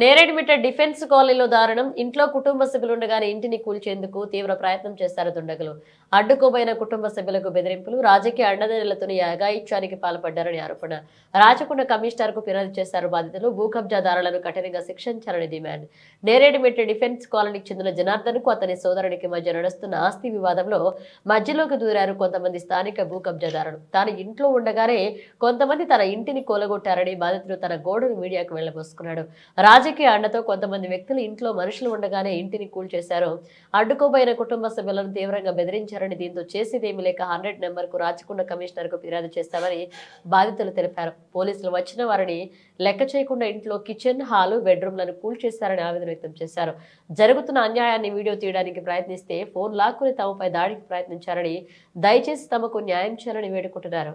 నేరేడ్మిట్ట defence కాలనీలో దారుణం. ఇంట్లో కుటుంబ సభ్యులుండగానే ఇంటిని కూల్చేందుకు తీవ్ర ప్రయత్నం చేశారు దుండగులు. అడ్డుకోబోయిన కుటుంబ సభ్యులకు బెదిరింపులు రాజకీయ అండదండలతోని అగాయిత్యానికి పాల్పడ్డారని ఆరోపణ. రాచకొండ కమిషనర్కు ఫిర్యాదు చేశారు బాధితులు. భూకబ్జాదారులను కఠినంగా శిక్షించాలని డిమాండ్. నేరేడుమిట్ట డిఫెన్స్ కాలనీకి చెందిన జనార్దన్కు అతని సోదరుడికి మధ్య నడుస్తున్న ఆస్తి వివాదంలో మధ్యలోకి దూరారు కొంతమంది స్థానిక భూకబ్జాదారులు తాను ఇంట్లో ఉండగానే కొంతమంది తన ఇంటిని కూలగొట్టారని బాధితుడు తన గోడను మీడియాకు వెళ్ళబోసుకున్నాడు రాజకీయ అండతో కొంతమంది వ్యక్తులు ఇంట్లో మనుషులు ఉండగానే ఇంటిని కూల్చేశారు. అడ్డుకోబోయిన కుటుంబ సభ్యులను తీవ్రంగా బెదిరించారని దీంతో చేసేదేమీ లేక హండ్రెడ్ నెంబర్కు రాచకొండ కమిషనర్కు ఫిర్యాదు చేస్తామని బాధితులు తెలిపారు. పోలీసులు వచ్చిన వారిని లెక్క చేయకుండా ఇంట్లో కిచెన్ హాలు బెడ్రూమ్లను కూల్చేశారని ఆవేదన వ్యక్తం చేశారు. జరుగుతున్న అన్యాయాన్ని వీడియో తీయడానికి ప్రయత్నిస్తే ఫోన్ లాక్కుని తమపై దాడికి ప్రయత్నించారని దయచేసి తమకు న్యాయం చేయాలని వేడుకుంటున్నారు.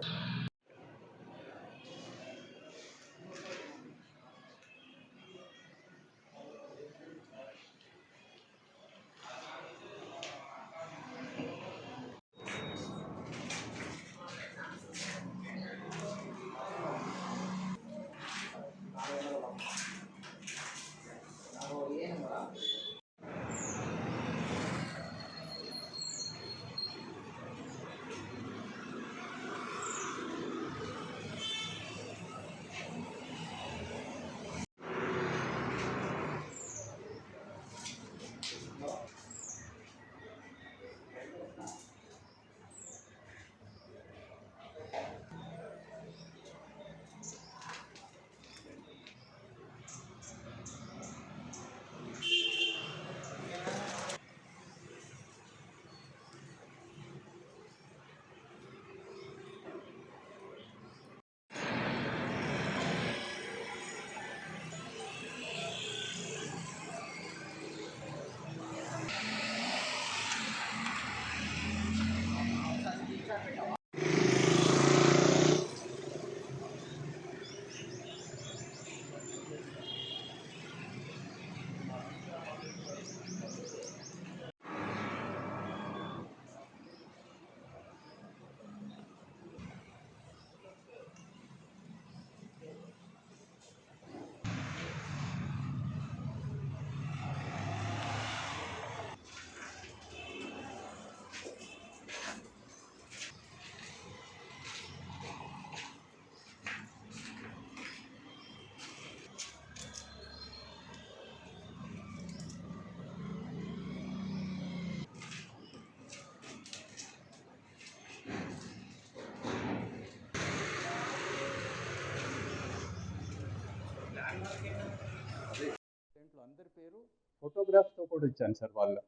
ఫోటోగ్రాఫ్తో కూడా ఇచ్చాను సార్ వాళ్ళు.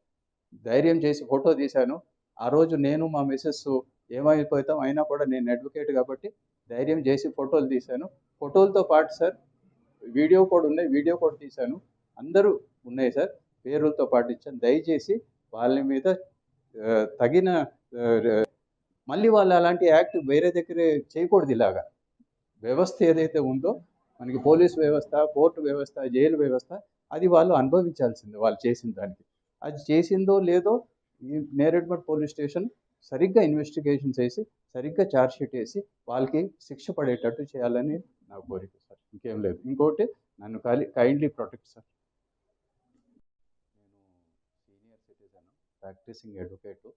ధైర్యం చేసి ఫోటో తీశాను. ఆ రోజు నేను మా మిస్సెస్ ఏమైపోతాం అయినా కూడా నేను అడ్వకేట్ కాబట్టి ధైర్యం చేసి ఫోటోలు తీశాను. ఫోటోలతో పాటు సార్ వీడియో కూడా ఉన్నాయి వీడియో కూడా తీశాను. అందరూ ఉన్నాయి సార్ పేరులతో పాటు ఇచ్చాను. దయచేసి వాళ్ళ మీద తగిన మళ్ళీ వాళ్ళు అలాంటి యాక్ట్ వేరే దగ్గర చేయకూడదు ఇలాగా. వ్యవస్థ ఏదైతే ఉందో మనకి పోలీస్ వ్యవస్థ కోర్టు వ్యవస్థ జైలు వ్యవస్థ అది వాళ్ళు అనుభవించాల్సిందే వాళ్ళు చేసిన దానికి. అది చేసిందో లేదో ఈ నేరేడ్మట్ పోలీస్ స్టేషన్ సరిగ్గా ఇన్వెస్టిగేషన్ చేసి సరిగ్గా ఛార్జ్షీట్ వేసి వాళ్ళకి శిక్ష పడేటట్టు చేయాలని నా కోరిక సార్. ఇంకేం లేదు. ఇంకోటి నన్ను కాలి కైండ్లీ ప్రొటెక్ట్ సార్. నేను senior citizen practising advocate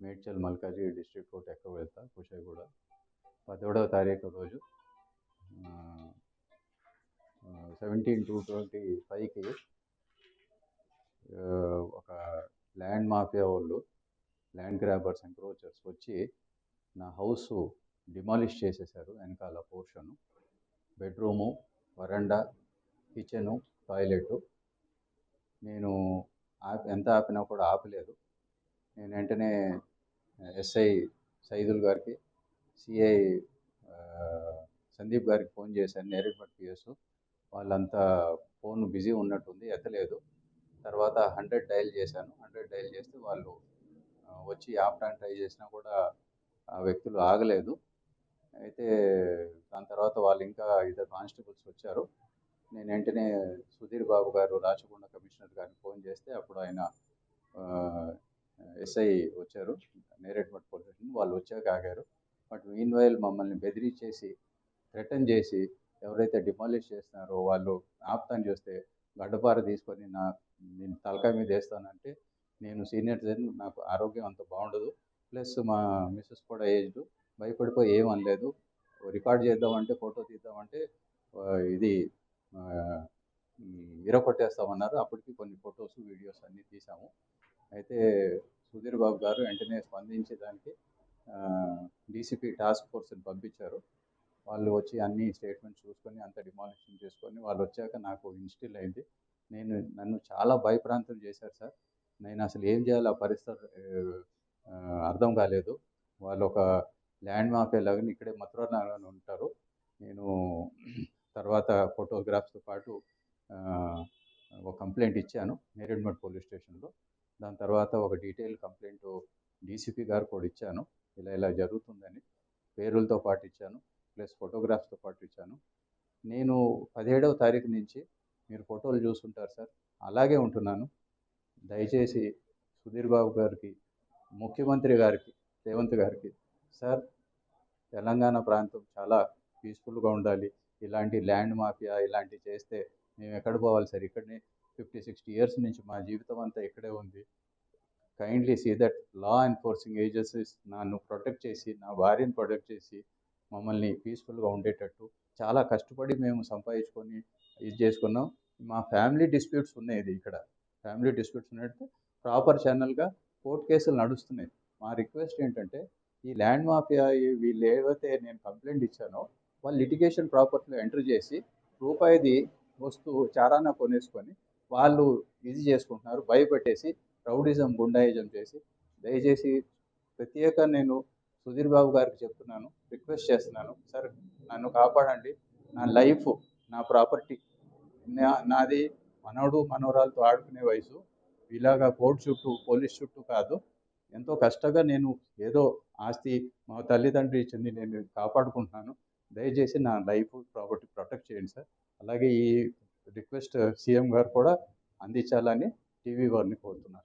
Medchal Malkaji district court ఎక్కువ వెళ్తా కుషాయిగూడ. పదోడవ తారీఖు రోజు సెవెంటీన్ టు ట్వంటీ ఫైవ్కి ఒక ల్యాండ్ మాఫియా వాళ్ళు ల్యాండ్ గ్రాబర్స్ ఎంక్రోచర్స్ వచ్చి నా హౌస్ డిమాలిష్ చేసేసారు వెనకాల portion bedroom veranda kitchen toilet నేను ఎంత ఆపినా కూడా ఆపలేదు. నేను వెంటనే ఎస్ఐ సైదుల్ గారికి సిఐ సందీప్ గారికి ఫోన్ చేశాను నేరేడ్మట్ పిఎస్. వాళ్ళంతా ఫోన్ బిజీ ఉన్నట్టుంది ఎత్తలేదు. తర్వాత హండ్రెడ్ డైల్ చేశాను. హండ్రెడ్ డైల్ చేస్తే వాళ్ళు వచ్చి ఆపడానికి ట్రై చేసినా కూడా ఆ వ్యక్తులు ఆగలేదు. అయితే దాని తర్వాత వాళ్ళు ఇంకా ఇద్దరు కానిస్టేబుల్స్ వచ్చారు. నేను వెంటనే సుధీర్ బాబు గారు రాచకొండ కమిషనర్ గారికి ఫోన్ చేస్తే అప్పుడు ఆయన ఎస్ఐ వచ్చారు. నేరేట్మట్ పోలీస్ స్టేషన్ వాళ్ళు వచ్చాక ఆగారు. బట్ మీన్ వైల్ మమ్మల్ని బెదిరించేసి థ్రెటన్ చేసి ఎవరైతే డిమాలిష్ చేస్తున్నారో వాళ్ళు ఆప్తం చేస్తే గడ్డపార తీసుకొని నా నేను తలకాయ మీద వేస్తానంటే నేను సీనియర్ సిటిజన్ నాకు ఆరోగ్యం అంత బాగుండదు. ప్లస్ మా మిస్సెస్ కూడా ఏజ్డ్ భయపడిపోయి ఏం అనలేదు. రికార్డ్ చేద్దామంటే ఫోటో తీద్దామంటే ఇది ఆ, విరగొట్టేస్తామన్నారు. అప్పటికి కొన్ని ఫొటోస్ వీడియోస్ అన్నీ తీసాము అయితే సుధీర్ బాబు గారు వెంటనే స్పందించి దానికి డీసీపీ టాస్క్ ఫోర్స్ని పంపించారు. వాళ్ళు వచ్చి అన్ని స్టేట్మెంట్స్ చూసుకొని అంత డిమాలిషన్ చేసుకొని వాళ్ళు వచ్చాక నాకు ఇన్స్టిల్ అయింది. నేను నన్ను చాలా భయప్రాంతం చేశారు సార్. నేను అసలు ఏం చేయాలో ఆ పరిస్థితి అర్థం కాలేదు. వాళ్ళు ఒక ల్యాండ్ మాఫియా లాగా ఇక్కడే మథురాలో ఉంటారు. నేను తర్వాత ఫోటోగ్రాఫ్స్తో పాటు ఒక కంప్లైంట్ ఇచ్చాను నేరేడ్మడ్ పోలీస్ స్టేషన్లో. దాని తర్వాత ఒక డీటెయిల్ కంప్లైంట్ డీసీపీ గారు కూడా ఇచ్చాను. ఇలా ఇలా జరుగుతుందని పేరులతో పాటు ఇచ్చాను. ప్లస్ ఫోటోగ్రాఫ్స్తో పాటు ఇచ్చాను. నేను పదిహేడవ తారీఖు నుంచి మీరు ఫోటోలు చూసుంటారు సార్. అలాగే ఉంటున్నాను. దయచేసి సుధీర్ బాబు గారికి ముఖ్యమంత్రి గారికి రేవంత్ గారికి సార్ తెలంగాణ ప్రాంతం చాలా పీస్ఫుల్గా ఉండాలి. ఇలాంటి ల్యాండ్ మాఫియా ఇలాంటివి చేస్తే మేము ఎక్కడ పోవాలి సార్? ఇక్కడనే ఫిఫ్టీ సిక్స్టీ ఇయర్స్ నుంచి మా జీవితం అంతా ఇక్కడే ఉంది. Kindly see that law enforcing agencies నన్ను ప్రొటెక్ట్ చేసి నా భార్యను ప్రొటెక్ట్ చేసి మమ్మల్ని పీస్ఫుల్గా ఉండేటట్టు చాలా కష్టపడి మేము సంపాదించుకొని ఇది చేసుకున్నాం. మా ఫ్యామిలీ డిస్ప్యూట్స్ ఉన్నాయి ఇది ఇక్కడ. ఫ్యామిలీ డిస్ప్యూట్స్ ఉన్నట్టు ప్రాపర్ ఛానల్గా కోర్టు కేసులు నడుస్తున్నాయి. మా రిక్వెస్ట్ ఏంటంటే ఈ ల్యాండ్ మాఫియా వీళ్ళు ఏవైతే నేను కంప్లైంట్ ఇచ్చానో వాళ్ళు లిటిగేషన్ ప్రాపర్టీలో ఎంటర్ చేసి రూపాయిది వస్తువు చారాన కొనేసుకొని వాళ్ళు ఇది చేసుకుంటున్నారు. భయపెట్టేసి రౌడిజం గుండాయిజం చేసి దయచేసి ప్రత్యేక నేను సుధీర్ బాబు గారికి చెప్తున్నాను రిక్వెస్ట్ చేస్తున్నాను. సార్ నన్ను కాపాడండి. నా లైఫ్ నా ప్రాపర్టీ నా నాది మనవడు మనవరాలతో ఆడుకునే వయసు. ఇలాగా కోర్టు చుట్టూ పోలీస్ చుట్టూ కాదు. ఎంతో కష్టంగా నేను ఏదో ఆస్తి మా తల్లిదండ్రి ఇచ్చింది నేను కాపాడుకుంటున్నాను. దయచేసి నా లైఫ్ ప్రాపర్టీ ప్రొటెక్ట్ చేయండి సార్. అలాగే ఈ రిక్వెస్ట్ సీఎం గారు కూడా అందించాలని టీవీ వారిని కోరుతున్నాను.